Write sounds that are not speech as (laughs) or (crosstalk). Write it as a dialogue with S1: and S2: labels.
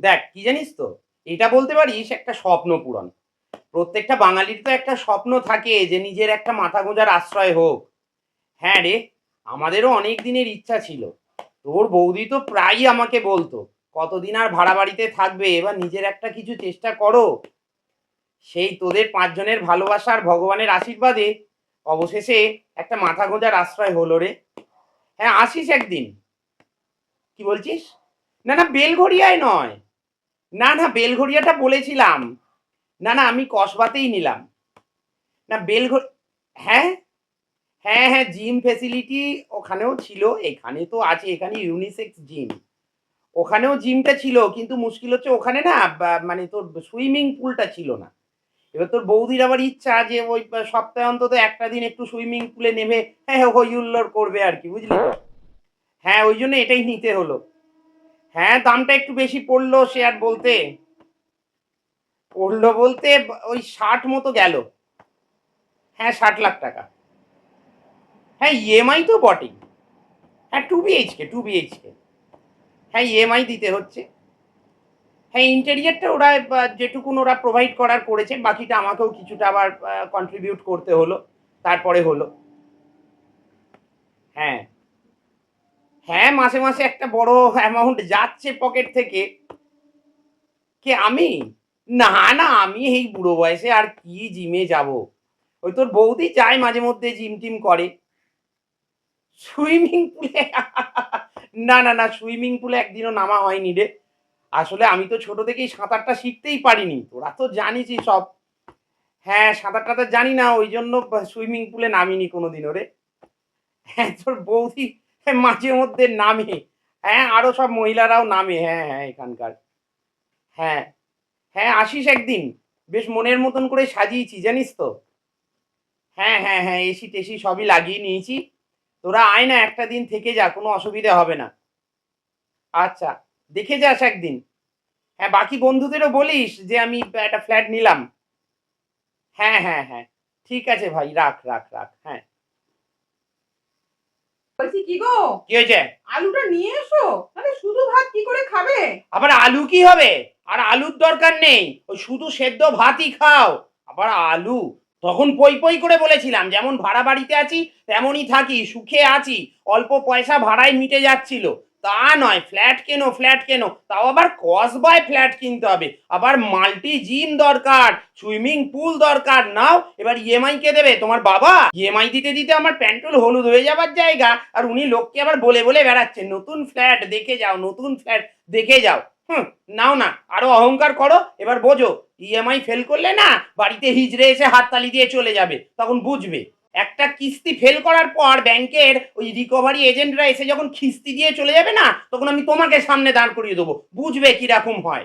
S1: দেখ, কি জানিস তো? এটা বলতে পারিস একটা স্বপ্ন পূরণ। প্রত্যেকটা বাঙালির তো একটা স্বপ্ন থাকে যে নিজের একটা মাথা গোঁজার আশ্রয় হোক। হ্যাঁ রে, আমাদেরও অনেক দিনের ইচ্ছা ছিল। তোর বৌদি তো প্রায়ই আমাকে বলতো, কতদিন আর ভাড়া বাড়িতে থাকবে? এবার নিজের একটা কিছু চেষ্টা করো। সেই তোদের পাঁচজনের ভালোবাসার ভগবানের আশীর্বাদে অবশেষে একটা মাথা গোঁজার আশ্রয় হলো রে। হ্যাঁ আসিস একদিন। কি বলছিস? না না, বেলঘড়িয়ায় নয়। না না, বেলঘড়িয়াটা বলেছিলাম। না না, আমি কসবাতেই নিলাম। না বেলঘর হ্যাঁ? হ্যাঁ হ্যাঁ জিম ফেসিলিটি ওখানেও ছিল, এখানে তো আছে, এখানে ইউনিসেক্স জিম ওখানেও জিমটা ছিল, কিন্তু মুশকিল হচ্ছে ওখানে না মানে তোর সুইমিং পুলটা ছিল না। এবার তোর বৌদির আবার ইচ্ছা যে ওই সপ্তাহে অন্তত একটা দিন একটু সুইমিং পুলে নেমে হ্যাঁ হই হুল্লোড় করবে আর কি, বুঝলি হ্যাঁ ওই জন্য এটাই নিতে হলো। হ্যাঁ দামটা একটু বেশি পড়ল আর বলতে। পড়ল বলতে ওই ষাট মতো গেল। হ্যাঁ ষাট লাখ টাকা। হ্যাঁ ইএমআই তো বটেই। হ্যাঁ টু বিএইচকে টু বিএইচকে হ্যাঁ ইএমআই দিতে হচ্ছে। হ্যাঁ ইন্টেরিয়ারটা ওরা যেটুকুন ওরা প্রোভাইড করার করেছে, বাকিটা আমাকেও কিছুটা আবার কন্ট্রিবিউট করতে হলো, তারপরে হলো। হ্যাঁ। হ্যাঁ মাসে মাসে একটা বড় অ্যামাউন্ট যাচ্ছে পকেট থেকে। কে আমি? না না, আমি এই বুড়ো বয়সে আর কি জিমে যাব? ওই তোর বৌদি যায় মাঝে মধ্যে জিম টিম করে। সুইমিং পুলে না না না সুইমিং পুলে একদিনও নামা হয়নি রে। আসলে আমি তো ছোট থেকেই সাঁতারটা শিখতেই পারিনি। তোরা তো জানিসই সব। হ্যাঁ সাঁতার টাতার জানি না, ওই জন্য সুইমিং পুলে নামিনি কোনোদিনও রে। হ্যাঁ তোর বৌদি (laughs) মাঝে মধ্যে নামে। হ্যাঁ আরও সব মহিলারাও নামে। হ্যাঁ হ্যাঁ এখানকার। হ্যাঁ হ্যাঁ আসিস একদিন। বেশ মনের মতন করে সাজিয়েছি, জানিস তো? হ্যাঁ হ্যাঁ হ্যাঁ এসি টেসি সবই লাগিয়ে নিয়েছি। তোরা আয় না, একটা দিন থেকে যা, কোনো অসুবিধা হবে না। আচ্ছা দেখে যাস একদিন। হ্যাঁ বাকি বন্ধুদেরও বলিস যে আমি একটা ফ্ল্যাট নিলাম। হ্যাঁ হ্যাঁ হ্যাঁ ঠিক আছে ভাই, রাখ রাখ রাখ হ্যাঁ।
S2: কি গো?
S1: কি হয়েছে?
S2: আলুটা নিয়ে এসো। তাহলে শুধু ভাত কি করে খাবে?
S1: আবার আলু কি হবে? আর আলুর দরকার নেই। ওই শুধু সেদ্ধ ভাতই খাও। আবার আলু তখন পই পই করে বলেছিলাম যেমন ভাড়া বাড়িতে আছি তেমনই থাকি সুখে আছি। অল্প পয়সা ভাড়ায় মিটে যাচ্ছিল। তা নয় ফ্ল্যাট কেনো ফ্ল্যাট কেনো? তাও আবার কসবায় ফ্ল্যাট কিনতে হবে। আবার মাল্টি জিম দরকার সুইমিং পুল দরকার। নাও, এবার ইএমআই কে দেবে। তোমার বাবা ইএমআই দিতে দিতে আমার প্যান্টুল হলুদ হয়ে যাবার জায়গা, আর উনি লোককে আবার বলে বলে বেড়াচ্ছেন নতুন ফ্ল্যাট দেখে যাও, নতুন ফ্ল্যাট দেখে যাও। হুম, নাও না, আরও অহংকার করো, এবার বোঝো ইএমআই ফেল করলে না, বাড়িতে হিজড়ে এসে হাততালি দিয়ে চলে যাবে, তখন বুঝবে। একটা কিস্তি ফেল করার পর ব্যাংকের ওই রিকভারি এজেন্টরা এসে যখন কিস্তি দিয়ে চলে যাবে না, তখন আমি তোমাকে সামনে দাঁড় করিয়ে দেবো। বুঝবে কীরকম হয়?